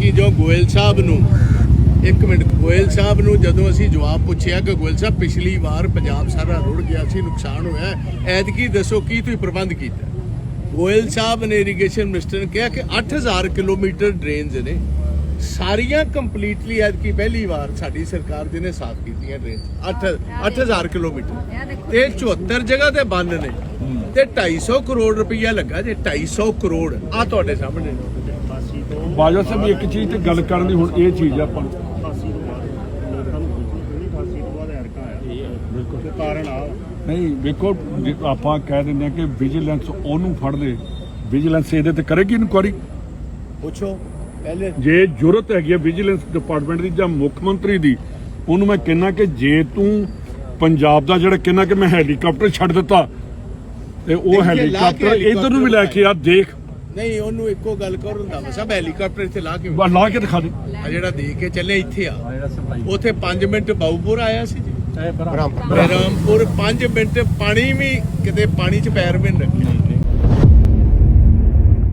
ਐਤਕੀ ਜੋ ਗੋਇਲ ਸਾਹਿਬ ਨੂੰ, ਇੱਕ ਮਿੰਟ, ਗੋਇਲ ਸਾਹਿਬ ਨੂੰ ਜਦੋਂ ਅਸੀਂ ਜਵਾਬ ਪੁੱਛਿਆ ਕਿ ਗੋਇਲ ਸਾਹਿਬ ਪਿਛਲੀ ਵਾਰ ਪੰਜਾਬ ਸਾਰਾ ਰੁੜ ਗਿਆ ਸੀ, ਨੁਕਸਾਨ ਹੋਇਆ ਐਤਕੀ ਦੱਸੋ ਕੀ ਤੁਸੀਂ ਪ੍ਰਬੰਧ ਕੀਤਾ? ਗੋਇਲ ਸਾਹਿਬ ਨੇ ਇਰੀਗੇਸ਼ਨ ਮਿਨਿਸਟਰ ਨੇ ਕਿਹਾ ਕਿ 8000 ਕਿਲੋਮੀਟਰ ਡਰੇਨਸ ਨੇ। ਸਾਰੀਆਂ ਕੰਪਲੀਟਲੀ ਐਤਕੀ ਪਹਿਲੀ ਵਾਰ ਸਾਡੀ ਸਰਕਾਰ ਦੇ ਨੇ ਸਾਫ਼ ਕੀਤੀਆਂ ਡਰੇਨਸ 8 8000 ਕਿਲੋਮੀਟਰ। ਤੇ 74 ਜਗ੍ਹਾ ਤੇ ਬੰਦ ਨੇ। ਤੇ 250 ਕਰੋੜ ਰੁਪਈਆ ਲੱਗਾ ਜੇ 250 ਕਰੋੜ। ਆ ਤੁਹਾਡੇ ਸਾਹਮਣੇ। ਬਾਜਵਾ ਸਾਹਿਬ ਇੱਕ ਚੀਜ਼ ਤੇ ਗੱਲ ਕਰਨ ਦੀ ਹੁਣ ਇਹ ਚੀਜ਼ ਆ ਆਪਾਂ ਨੂੰ। ਆ ਨਹੀਂ ਵੇਖੋ ਆਪਾਂ ਕਹਿ ਦਿੰਦੇ ਆ ਕਿ ਵਿਜੀਲੈਂਸ ਉਹਨੂੰ ਫੜ ਦੇ ਵਿਜੀਲੈਂਸ ਇਹਦੇ ਤੇ ਕਰੇਗੀ ਇਨਕੁਆਰੀ? ਪੁੱਛੋ ਪਹਿਲੇ। ਜੇ ਜ਼ਰੂਰਤ ਹੈਗੀ ਹੈ ਵਿਜੀਲੈਂਸ ਡਿਪਾਰਟਮੈਂਟ ਦੀ ਜਾਂ ਮੁੱਖ ਮੰਤਰੀ ਦੀ ਉਹਨੂੰ ਮੈਂ ਕਹਿੰਨਾ ਕਿ ਜੇ ਤੂੰ ਪੰਜਾਬ ਦਾ ਜਿਹੜਾ ਕਹਿੰਨਾ ਕਿ ਮੈਂ ਹੈਲੀਕਾਪਟਰ ਛੱਡ ਦਿੱਤਾ ਤੇ ਉਹ ਲਾ ਹੈਲੀਕਾਪਟਰ ਇਧਰ ਨੂੰ ਵੀ ਲੈ ਕੇ ਆ ਦੇਖ। ਨਹੀਂ ਉਹਨੂੰ ਇੱਕੋ ਗੱਲ ਕਰ ਹੁੰਦਾ ਵਾ ਸਭ ਹੈਲੀਕਾਪਟਰ ਇੱਥੇ ਲਾ ਕੇ ਲਾ ਕੇ ਦਿਖਾ ਦੇ। ਆ ਜਿਹੜਾ ਦੇ ਕੇ ਚੱਲੇ ਇੱਥੇ ਆ। ਉਥੇ 5 ਮਿੰਟ ਬਾਊਪੁਰ ਆਇਆ ਸੀ ਜੀ। ਬ੍ਰਹਮਪੁਰ 5 ਮਿੰਟ ਪਾਣੀ ਵੀ ਕਿਤੇ ਪਾਣੀ 'ਚ ਪੈਰ ਵੀ ਨਹੀਂ ਰੱਖਿਆ।